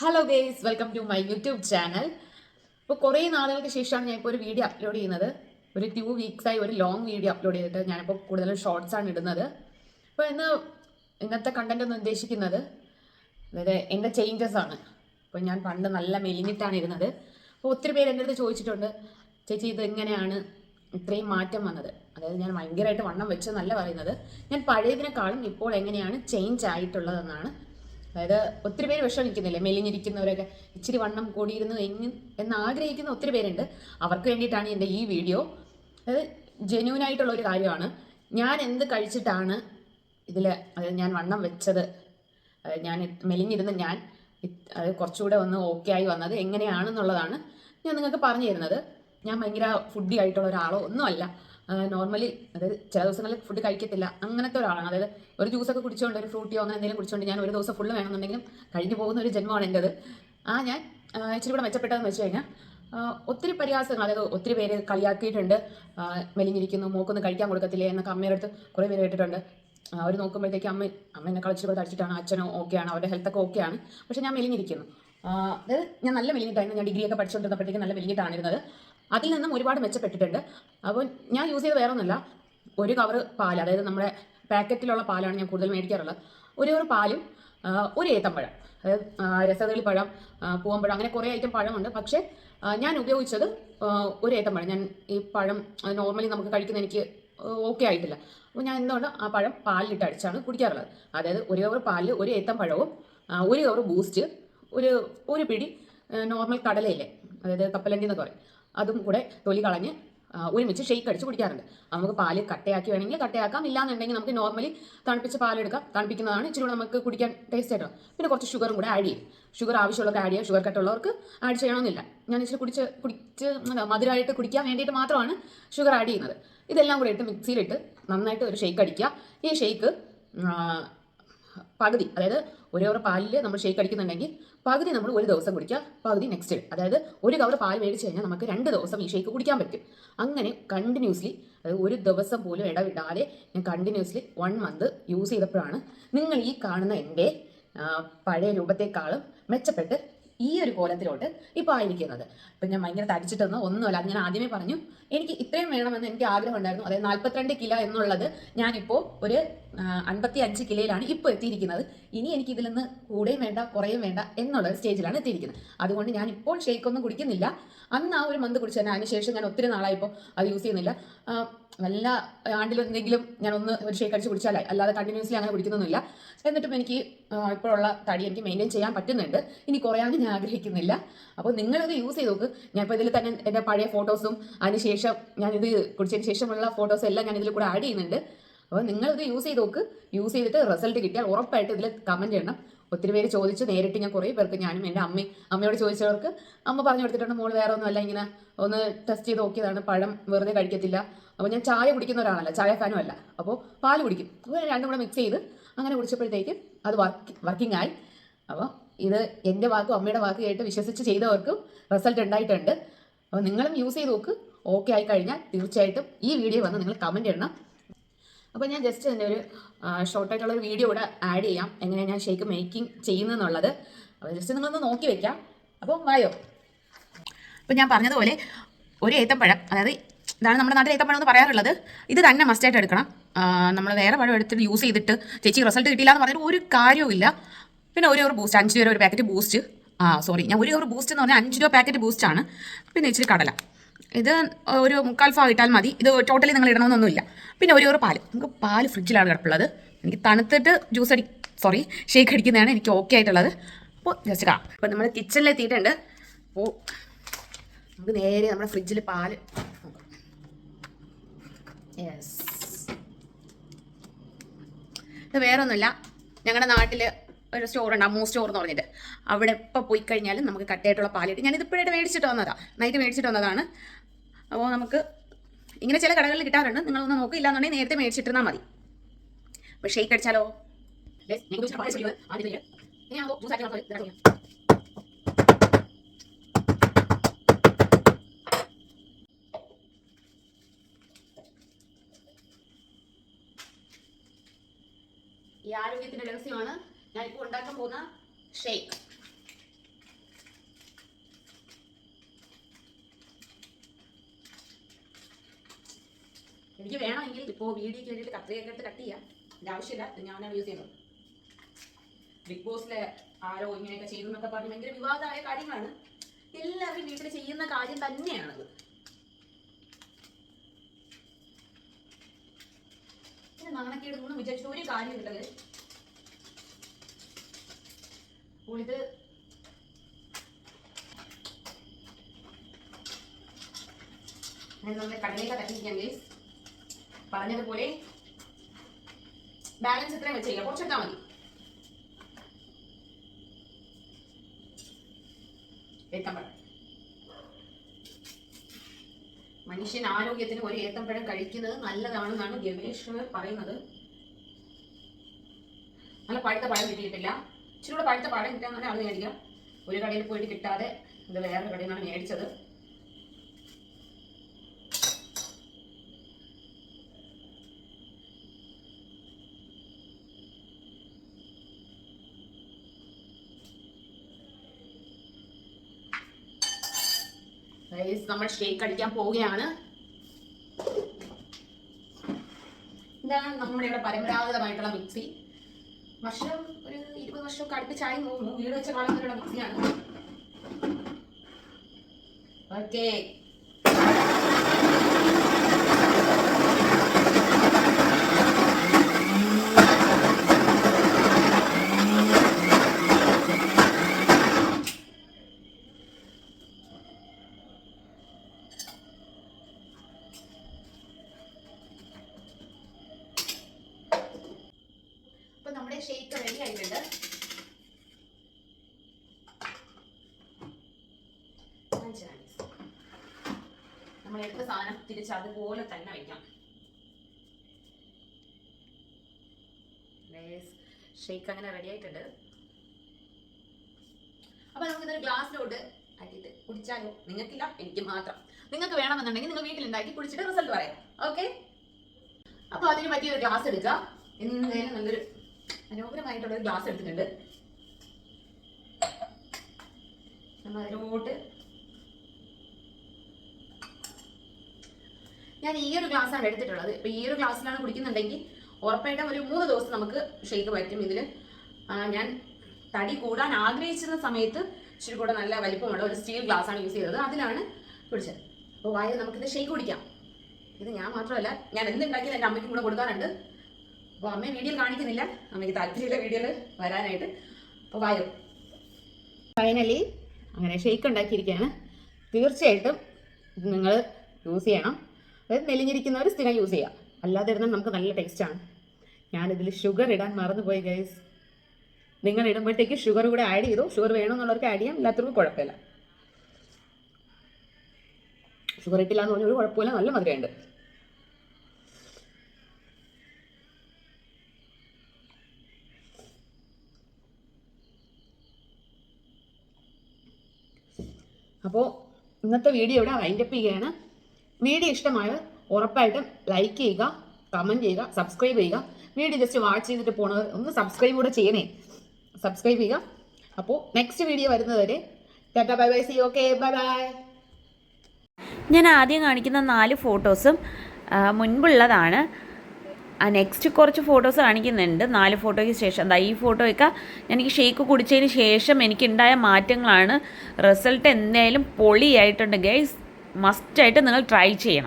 Hello guys welcome to my YouTube channel ഇപ്പോൾ കുറേ നാളുകൾക്ക് ശേഷമാണ് ഞാൻ ഇപ്പോൾ ഒരു വീഡിയോ അപ്ലോഡ് ചെയ്യുന്നത്. ഒരു ടു വീക്സായി ഒരു ലോങ് വീഡിയോ അപ്ലോഡ് ചെയ്തിട്ട് ഞാനിപ്പോൾ കൂടുതലും ഷോർട്സ് ആണ് ഇടുന്നത്. അപ്പോൾ ഇന്ന് ഇന്നത്തെ കണ്ടന്റ് ഒന്ന് ഉദ്ദേശിക്കുന്നത് അതായത് എന്റെ ചേഞ്ചസ് ആണ്. അപ്പോൾ ഞാൻ പണ്ട് നല്ല മെലിഞ്ഞിട്ടാണ് ഇരുന്നത്. അപ്പോൾ ഒത്തിരി പേര് എന്റെ അടുത്ത് ചോദിച്ചിട്ടുണ്ട് ചേച്ചി ഇത് എങ്ങനെയാണ് ഇത്രയും മാറ്റം വന്നത്? അതായത് ഞാൻ ഭയങ്കരമായിട്ട് വണ്ണം വെച്ചതെന്നല്ല പറയുന്നത്. ഞാൻ പഴയതിനേക്കാളും ഇപ്പോൾ എങ്ങനെയാണ് ചേഞ്ച് ആയിട്ടുള്ളതെന്നാണ് അതായത് ഒത്തിരി പേര് വിഷമിക്കുന്നില്ലേ? മെലിഞ്ഞിരിക്കുന്നവരൊക്കെ ഇച്ചിരി വണ്ണം കൂടിയിരുന്നു എങ്ങ് എന്ന് ആഗ്രഹിക്കുന്ന ഒത്തിരി പേരുണ്ട്. അവർക്ക് വേണ്ടിയിട്ടാണ് എന്റെ ഈ വീഡിയോ. അതായത് ജെന്യൂൻ ആയിട്ടുള്ള ഒരു കാര്യമാണ്. ഞാൻ എന്ത് കഴിച്ചിട്ടാണ് ഇതിൽ അതായത് ഞാൻ വണ്ണം വെച്ചത്? ഞാൻ മെലിഞ്ഞിരുന്ന ഞാൻ അത് കുറച്ചുകൂടെ ഒന്ന് ഓക്കെ ആയി വന്നത് എങ്ങനെയാണെന്നുള്ളതാണ് ഞാൻ നിങ്ങൾക്ക് പറഞ്ഞു തരുന്നത്. ഞാൻ ഭയങ്കര ഫുഡി ആയിട്ടുള്ള ഒരാളോ ഒന്നുമല്ല നോർമലി അതായത് ചില ദിവസങ്ങളിൽ ഫുഡ് കഴിക്കത്തില്ല. അങ്ങനത്തെ ഒരാളാണ്. അതായത് ഒരു ജ്യൂസൊക്കെ കുടിച്ചുകൊണ്ട് ഒരു ഫ്രൂട്ടിയോ അങ്ങനെ എന്തെങ്കിലും കുടിച്ചുകൊണ്ട് ഞാൻ ഒരു ദിവസം ഫുള്ള് വേണമെന്നുണ്ടെങ്കിലും കഴിഞ്ഞു പോകുന്ന ഒരു ജന്മമാണ് എന്റെ അത് ആ ഞാൻ ഇച്ചിരി കൂടെ മെച്ചപ്പെട്ടതെന്ന് വെച്ച് കഴിഞ്ഞാൽ ഒത്തിരി പരിഹാസങ്ങൾ അതായത് ഒത്തിരി പേര് കളിയാക്കിയിട്ടുണ്ട്. മെലിഞ്ഞിരിക്കുന്നു മോക്കൊന്നും കഴിക്കാൻ കൊടുക്കത്തില്ലേ എന്നൊക്കെ അമ്മയുടെ അടുത്ത് കുറേ പേര് കേട്ടിട്ടുണ്ട്. അവർ നോക്കുമ്പോഴത്തേക്ക് അമ്മ അമ്മ എന്നെ കളിച്ചിട്ട് കൂടെ തടിച്ചിട്ടാണ് അച്ഛനോ ഓക്കെയാണ് അവരുടെ ഹെൽത്തൊക്കെ ഓക്കെയാണ്. പക്ഷേ ഞാൻ മെലിഞ്ഞിരിക്കുന്നു. അതായത് ഞാൻ നല്ല മെലിഞ്ഞിട്ടായിരുന്നു. ഞാൻ ഡിഗ്രിയൊക്കെ പഠിച്ചുകൊണ്ടിരുന്നപ്പോഴത്തേക്ക് നല്ല മെലിഞ്ഞിട്ടാണിരുന്നത് അതിൽ നിന്നും ഒരുപാട് മെച്ചപ്പെട്ടിട്ടുണ്ട്. അപ്പോൾ ഞാൻ യൂസ് ചെയ്ത് വേറെ ഒരു കവർ പാൽ അതായത് നമ്മുടെ പാക്കറ്റിലുള്ള പാലാണ് ഞാൻ കൂടുതൽ മേടിക്കാറുള്ളത്. ഒരു കവർ പാലും ഒരു ഏത്തമ്പഴം അതായത് രസതളി പഴം പൂവമ്പഴം അങ്ങനെ കുറേ ഐറ്റം പഴമുണ്ട്. പക്ഷേ ഞാൻ ഉപയോഗിച്ചത് ഒരു ഏത്തമ്പഴം ഞാൻ ഈ പഴം നോർമലി നമുക്ക് കഴിക്കുന്ന എനിക്ക് ഓക്കെ ആയിട്ടില്ല. അപ്പോൾ ഞാൻ എന്തുകൊണ്ട് ആ പഴം പാലിലിട്ട് അടിച്ചാണ് കുടിക്കാറുള്ളത്. അതായത് ഒരു കവർ പാലിൽ ഒരു ഏത്തം പഴവും ഒരു കവർ ബൂസ്റ്റ് ഒരു ഒരു പിടി നോർമൽ കടലയില്ലേ അതായത് കപ്പലണ്ടി എന്നൊക്കെ പറയും. അതും കൂടെ തൊലി കളഞ്ഞ് ഒരുമിച്ച് ഷെയ്ക്ക് അടിച്ച് കുടിക്കാറുണ്ട്. നമുക്ക് പാൽ കട്ടയാക്കി വേണമെങ്കിൽ കട്ടയാക്കാം. ഇല്ലാന്നുണ്ടെങ്കിൽ നമുക്ക് നോർമലി തണുപ്പിച്ച പാലെടുക്കാം തണുപ്പിക്കുന്നതാണ് ഇച്ചിരി കൂടെ നമുക്ക് കുടിക്കാൻ ടേസ്റ്റ് ആയിട്ട് പിന്നെ കുറച്ച് ഷുഗറും കൂടെ ആഡ് ചെയ്യും. ഷുഗർ ആവശ്യമുള്ളവർക്ക് ആഡ് ചെയ്യാം. ഷുഗർ കട്ടുള്ളവർക്ക് ആഡ് ചെയ്യണമെന്നില്ല. ഞാൻ ഇച്ചിരി കുടിച്ച് കുടിച്ച് മധുരമായിട്ട് കുടിക്കാൻ വേണ്ടിയിട്ട് മാത്രമാണ് ഷുഗർ ആഡ് ചെയ്യുന്നത്. ഇതെല്ലാം കൂടെ ഇട്ട് മിക്സിയിലിട്ട് നന്നായിട്ട് ഒരു ഷെയ്ക്ക് അടിക്കുക. ഈ ഷെയ്ക്ക് പകുതി അതായത് ഒരു കവർ പാലിൽ നമ്മൾ ഷേക്ക് അടിക്കുന്നുണ്ടെങ്കിൽ പകുതി നമ്മൾ ഒരു ദിവസം കുടിക്കുക പകുതി നെക്സ്റ്റ് അതായത് ഒരു കവർ പാൽ മേടിച്ച് കഴിഞ്ഞാൽ നമുക്ക് രണ്ട് ദിവസം ഈ ഷേക്ക് കുടിക്കാൻ പറ്റും. അങ്ങനെ കണ്ടിന്യൂസ്ലി അതായത് ഒരു ദിവസം പോലും ഇടവിടാതെ ഞാൻ കണ്ടിന്യൂസ്ലി വൺ മന്ത് യൂസ് ചെയ്തപ്പോഴാണ് നിങ്ങൾ ഈ കാണുന്ന എന്റെ പഴയ രൂപത്തെക്കാളും മെച്ചപ്പെട്ട് ഈ ഒരു കോലത്തിലോട്ട് ഇപ്പോൾ ആയിരിക്കുന്നത്. ഇപ്പം ഞാൻ ഭയങ്കര തടിച്ചിട്ടൊന്നും ഒന്നുമല്ല. അത് ഞാൻ ആദ്യമേ പറഞ്ഞു. എനിക്ക് ഇത്രയും വേണമെന്ന് എനിക്ക് ആഗ്രഹം ഉണ്ടായിരുന്നു അതായത് നാൽപ്പത്തിരണ്ട് കിലോ എന്നുള്ളത് ഞാനിപ്പോൾ ഒരു അൻപത്തി അഞ്ച് കിലോയിലാണ് ഇപ്പോൾ എത്തിയിരിക്കുന്നത്. ഇനി എനിക്ക് ഇതിൽ നിന്ന് കൂടെയും വേണ്ട കുറയും വേണ്ട എന്നുള്ള സ്റ്റേജിലാണ് എത്തിയിരിക്കുന്നത്. അതുകൊണ്ട് ഞാൻ ഇപ്പോൾ ഷേക്ക് ഒന്നും കുടിക്കുന്നില്ല. അന്ന് ആ ഒരു മന്ത് കുടിച്ചു തന്നെ അതിനുശേഷം ഞാൻ ഒത്തിരി നാളായിപ്പോൾ അത് യൂസ് ചെയ്യുന്നില്ല. നല്ല വല്ല ആണ്ടിലും എന്തെങ്കിലും ഞാൻ ഒന്ന് ഒരു ഷേക്ക് അടിച്ച് കുടിച്ചാലായി. അല്ലാതെ കണ്ടിന്യൂസ്ലി അങ്ങനെ കുടിക്കുന്നൊന്നുമില്ല. എന്നിട്ടും എനിക്ക് ഇപ്പോഴുള്ള തടി എനിക്ക് മെയിന്റെയിൻ ചെയ്യാൻ പറ്റുന്നുണ്ട്. ഇനി കുറയാനും ഞാൻ ആഗ്രഹിക്കുന്നില്ല. അപ്പോൾ നിങ്ങളിത് യൂസ് ചെയ്ത് നോക്ക്. ഞാൻ ഇപ്പോൾ ഇതിൽ തന്നെ എന്റെ പഴയ ഫോട്ടോസും അതിനുശേഷം ഞാനിത് കുടിച്ചതിന് ശേഷമുള്ള ഫോട്ടോസ് എല്ലാം ഞാൻ ഇതിൽ കൂടെ ആഡ് ചെയ്യുന്നുണ്ട്. അപ്പോൾ നിങ്ങളിത് യൂസ് ചെയ്ത് നോക്ക്. യൂസ് ചെയ്തിട്ട് റിസൾട്ട് കിട്ടിയാൽ ഉറപ്പായിട്ട് ഇതിൽ കമന്റ് ചെയ്യണം. ഒത്തിരി പേര് ചോദിച്ചു നേരിട്ട് ഞാൻ കുറേ പേർക്ക് ഞാനും എന്റെ അമ്മ അമ്മയോട് ചോദിച്ചവർക്ക് അമ്മ പറഞ്ഞു കൊടുത്തിട്ടുണ്ട് മോൾ വേറെ ഒന്നുമല്ല ഇങ്ങനെ ഒന്ന് ടെസ്റ്റ് ചെയ്ത് നോക്കിയതാണ് പഴം വെറുതെ കഴിക്കത്തില്ല. അപ്പോൾ ഞാൻ ചായ കുടിക്കുന്ന ഒരാളല്ല ചായ ഫാനും അല്ല. അപ്പോൾ പാൽ കുടിക്കും. അപ്പോൾ രണ്ടും കൂടെ മിക്സ് ചെയ്ത് അങ്ങനെ കുടിച്ചപ്പോഴത്തേക്ക് അത് വർക്ക് വർക്കിംഗ് ആയി. അപ്പോൾ ഇത് എന്റെ വാക്കും അമ്മയുടെ വാക്ക് കേട്ട് വിശ്വസിച്ച് ചെയ്തവർക്കും റിസൾട്ട് ഉണ്ടായിട്ടുണ്ട്. അപ്പോൾ നിങ്ങളും യൂസ് ചെയ്ത് നോക്ക്. ഓക്കെ ആയി കഴിഞ്ഞാൽ തീർച്ചയായിട്ടും ഈ വീഡിയോ വന്ന് നിങ്ങൾ കമന്റ് ഇടണം. അപ്പോൾ ഞാൻ ജസ്റ്റ് തന്നെ ഒരു ഷോർട്ടായിട്ടുള്ള ഒരു വീഡിയോ കൂടെ ആഡ് ചെയ്യാം. എങ്ങനെയാണ് ഞാൻ ഷേക്ക് മേക്കിംഗ് ചെയ്യുന്നതെന്നുള്ളത്. അപ്പോൾ ജസ്റ്റ് നിങ്ങളൊന്ന് നോക്കി വെക്കാം. അപ്പോൾ വായോ. അപ്പോൾ ഞാൻ പറഞ്ഞതുപോലെ ഒരു ഏത്തപ്പഴം അതായത് ഇതാണ് നമ്മുടെ നാട്ടിൽ ഏത്തപ്പഴം എന്ന് പറയാറുള്ളത്. ഇത് തന്നെ മസ്റ്റായിട്ട് എടുക്കണം. നമ്മൾ വേറെ പഴം എടുത്തിട്ട് യൂസ് ചെയ്തിട്ട് ചേച്ചി റിസൾട്ട് കിട്ടിയില്ല എന്ന് പറഞ്ഞിട്ട് ഒരു കാര്യവുമില്ല. പിന്നെ ഒരു കവർ ബൂസ്റ്റ് അഞ്ച് രൂപ ഒരു പാക്കറ്റ് ബൂസ്റ്റ് ആ സോറി ഞാൻ ഒരു കവർ ബൂസ്റ്റ് എന്ന് പറഞ്ഞാൽ അഞ്ച് രൂപ പാക്കറ്റ് ബൂസ്റ്റാണ് പിന്നെ ഇച്ചിരി കടല. ഇത് ഒരു മുക്കാൽ ഭാഗം ഇട്ടാൽ മതി. ഇത് ടോട്ടലി നിങ്ങൾ ഇടണമെന്നൊന്നുമില്ല. പിന്നെ ഒരു ഒരു പാൽ. നമുക്ക് പാൽ ഫ്രിഡ്ജിലാണ് കിടപ്പുള്ളത്. എനിക്ക് തണുത്തിട്ട് ജ്യൂസ് അടി സോറി ഷേക്ക് അടിക്കുന്നതാണ് എനിക്ക് ഓക്കെ ആയിട്ടുള്ളത്. അപ്പോൾ ജസ്റ്റ് കാണാം അപ്പോൾ നമ്മൾ കിച്ചണിൽ എത്തിയിട്ടുണ്ട്. അപ്പോൾ നമുക്ക് നേരെ നമ്മുടെ ഫ്രിഡ്ജിൽ പാൽ യെസ് ഇത് വേറൊന്നുമില്ല. ഞങ്ങളുടെ നാട്ടിൽ ഒരു സ്റ്റോർ ഉണ്ട് അമ്മൂ സ്റ്റോർ എന്ന് പറഞ്ഞിട്ട്. അവിടെ എപ്പോൾ പോയി കഴിഞ്ഞാലും നമുക്ക് കട്ടയായിട്ടുള്ള പാലിട്ട് ഞാനിത് ഇപ്പോഴായിട്ട് മേടിച്ചിട്ട് വന്നതാണ് നൈറ്റ് മേടിച്ചിട്ട് വന്നതാണ്. അപ്പോൾ നമുക്ക് ഇങ്ങനെ ചില കടകളിൽ കിട്ടാറുണ്ട്. നിങ്ങളൊന്ന് നോക്കില്ല എന്നുണ്ടെങ്കിൽ നേരത്തെ മേടിച്ചിട്ടിരുന്നാൽ മതി. അപ്പോൾ ഷെയ്ക്ക് അടിച്ചാലോ? ഈ ആരോഗ്യത്തിന്റെ രഹസ്യമാണ് ഞാനിപ്പോൾ ഉണ്ടാക്കാൻ പോകുന്ന ഷേക്ക് എനിക്ക് വേണമെങ്കിൽ ഇപ്പോൾ വീഡിയോ വേണ്ടിയിട്ട് കത്രിയൊക്കെ എടുത്ത് കട്ട് ചെയ്യാം. എന്റെ ആവശ്യമില്ല ഞാനാണ് യൂസ് ചെയ്യുന്നത്. ബിഗ് ബോസിലെ ആരോ ഇങ്ങനെയൊക്കെ ചെയ്തു എന്നൊക്കെ പറഞ്ഞ് ഭയങ്കര വിവാദമായ കാര്യങ്ങളാണ്. എല്ലാവരും വീട്ടിൽ ചെയ്യുന്ന കാര്യം തന്നെയാണത്. നാണക്കേടൊന്നും വിചാരിച്ച ഒരു കാര്യമില്ലത് guys. നമ്മൾ കടലേക്ക് തട്ടിയിരിക്കാം ഗേസ് പറഞ്ഞതുപോലെ ബാലൻസ് ഇത്രയും വെച്ചില്ല കുറച്ചെടുത്താൽ മതി. ഏത്തമ്പഴം മനുഷ്യൻ ആരോഗ്യത്തിന് ഒരു ഏത്തമ്പഴം കഴിക്കുന്നത് നല്ലതാണെന്നാണ് ഗവേഷകർ പറയുന്നത്. നല്ല പഴുത്ത പഴം കിട്ടിയിട്ടില്ല. ഇച്ചിരി കൂടെ പഴുത്ത പഴം കിട്ടാൻ അത് മേടിക്കാം ഒരു കടയിൽ പോയിട്ട് കിട്ടാതെ ഇത് വേറൊരു കടയിൽ നിന്നാണ് മേടിച്ചത്. നമ്മൾ ഷേക്ക് അടിക്കാൻ പോവുകയാണ്. ഇതാണ് നമ്മുടെ ഇവിടെ പരമ്പരാഗതമായിട്ടുള്ള മിക്സി. വർഷം വർഷമൊക്കെ അടുപ്പിച്ചായി തോന്നുന്നു വീട് വെച്ച കാണുന്നവരുടെ മിക്സിയാണ് ഓക്കെ. നമ്മുടെ ഷേക്ക് റെഡി ആയിട്ടുണ്ട് കാണിച്ചു തരാം guys. നമ്മൾ എടുത്ത സാധനം തിരിച്ച് അതുപോലെ തന്നെ വയ്ക്കാം. ഷേക്ക് അങ്ങനെ റെഡി ആയിട്ടുണ്ട്. അപ്പൊ നമുക്ക് ഇതൊരു ഗ്ലാസ്സിലോട്ട് ആക്കിയിട്ട് കുടിച്ചാലോ? നിങ്ങൾക്കില്ല എനിക്ക് മാത്രം. നിങ്ങൾക്ക് വേണമെന്നുണ്ടെങ്കിൽ നിങ്ങൾ വീട്ടിൽ ഉണ്ടാക്കി കുടിച്ചിട്ട് റിസൾട്ട് പറയാം. ഓക്കെ അപ്പൊ അതിന് പറ്റിയ ഒരു ഗ്ലാസ് എടുക്കുക. എന്തായാലും നല്ലൊരു മനോഹരമായിട്ടുള്ള ഒരു ഗ്ലാസ് എടുത്തിട്ടുണ്ട്. നമ്മൾ അതിലോട്ട് ഞാൻ ഈ ഒരു ഗ്ലാസ്സാണ് എടുത്തിട്ടുള്ളത്. ഇപ്പൊ ഈ ഒരു ഗ്ലാസ്സിലാണ് കുടിക്കുന്നുണ്ടെങ്കിൽ ഉറപ്പായിട്ടും ഒരു മൂന്ന് ദിവസം നമുക്ക് ഷേക്ക് പറ്റും. ഇതിൽ ഞാൻ തടി കൂടാൻ ആഗ്രഹിച്ചിരുന്ന സമയത്ത് ഇച്ചിരി കൂടെ നല്ല വലിപ്പമുള്ള ഒരു സ്റ്റീൽ ഗ്ലാസ് ആണ് യൂസ് ചെയ്തത്. അതിലാണ് കുടിച്ചത്. അപ്പോൾ വായ നമുക്കിത് ഷേക്ക് കുടിക്കാം. ഇത് ഞാൻ മാത്രമല്ല ഞാൻ എന്തുണ്ടാക്കിയാലും എന്റെ അമ്മയ്ക്കും കൂടെ കൊടുക്കാറുണ്ട്. അപ്പോൾ അമ്മയെ വീഡിയോയിൽ കാണിക്കുന്നില്ല. അമ്മയ്ക്ക് താല്പര്യമില്ല വീഡിയോയിൽ വരാനായിട്ട്. അപ്പോൾ വായു. ഫൈനലി അങ്ങനെ ഷെയ്ക്ക് ഉണ്ടാക്കിയിരിക്കുകയാണ്. തീർച്ചയായിട്ടും നിങ്ങൾ യൂസ് ചെയ്യണം. അതായത് മെലിഞ്ഞിരിക്കുന്നവർ സ്ഥിരം യൂസ് ചെയ്യാം. അല്ലാതെ ഇരുന്നാൽ നമുക്ക് നല്ല ടേസ്റ്റാണ് ഞാനിതിൽ ഷുഗർ ഇടാൻ മറന്നുപോയി ഗൈസ് നിങ്ങൾ ഇടുമ്പോഴത്തേക്ക് ഷുഗർ കൂടെ ആഡ് ചെയ്തു. ഷുഗർ വേണമെന്നുള്ളവർക്ക് ആഡ് ചെയ്യാം ഇല്ലാത്തവർക്ക് കുഴപ്പമില്ല. ഷുഗർ ഇട്ടില്ല എന്ന് പറഞ്ഞൊരു കുഴപ്പമില്ല നല്ല മധുരമുണ്ട്. അപ്പോൾ ഇന്നത്തെ വീഡിയോ ഇവിടെ വൈൻഡപ്പ് ചെയ്യുകയാണ്. വീഡിയോ ഇഷ്ടമായ ഉറപ്പായിട്ടും ലൈക്ക് ചെയ്യുക കമന്റ് ചെയ്യുക സബ്സ്ക്രൈബ് ചെയ്യുക. വീഡിയോ ജസ്റ്റ് വാച്ച് ചെയ്തിട്ട് പോണത് ഒന്ന് സബ്സ്ക്രൈബ് കൂടെ ചെയ്യണേ. സബ്സ്ക്രൈബ് ചെയ്യുക. അപ്പോൾ നെക്സ്റ്റ് വീഡിയോ വരുന്നതുവരെ tata bye bye see okay bye bye ഞാൻ ആദ്യം കാണിക്കുന്ന നാല് ഫോട്ടോസും മുൻപുള്ളതാണ്. ആ, നെക്സ്റ്റ് കുറച്ച് ഫോട്ടോസ് കാണിക്കുന്നുണ്ട്. നാല് ഫോട്ടോയ്ക്ക് ശേഷം എന്താ ഈ ഫോട്ടോയൊക്കെ എനിക്ക് ഷേക്ക് കുടിച്ചതിന് ശേഷം എനിക്കുണ്ടായ മാറ്റങ്ങളാണ്. റിസൾട്ട് എന്തായാലും പൊളിയായിട്ടുണ്ട് ഗൈസ് മസ്റ്റായിട്ട് നിങ്ങൾ ട്രൈ ചെയ്യണം.